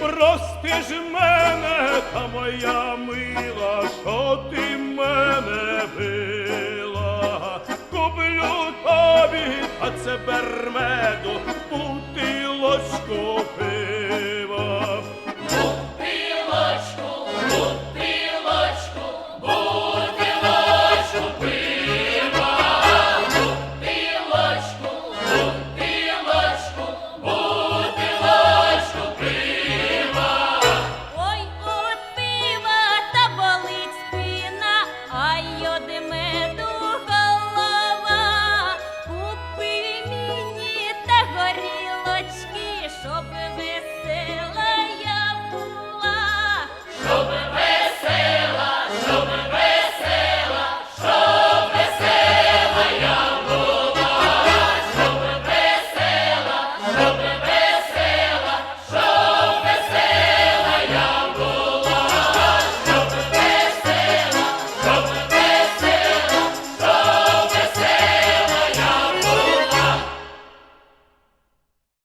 Прости ж мене, та моя мила, що ти мене била, куплю тобі, а це бермеду, путилочку.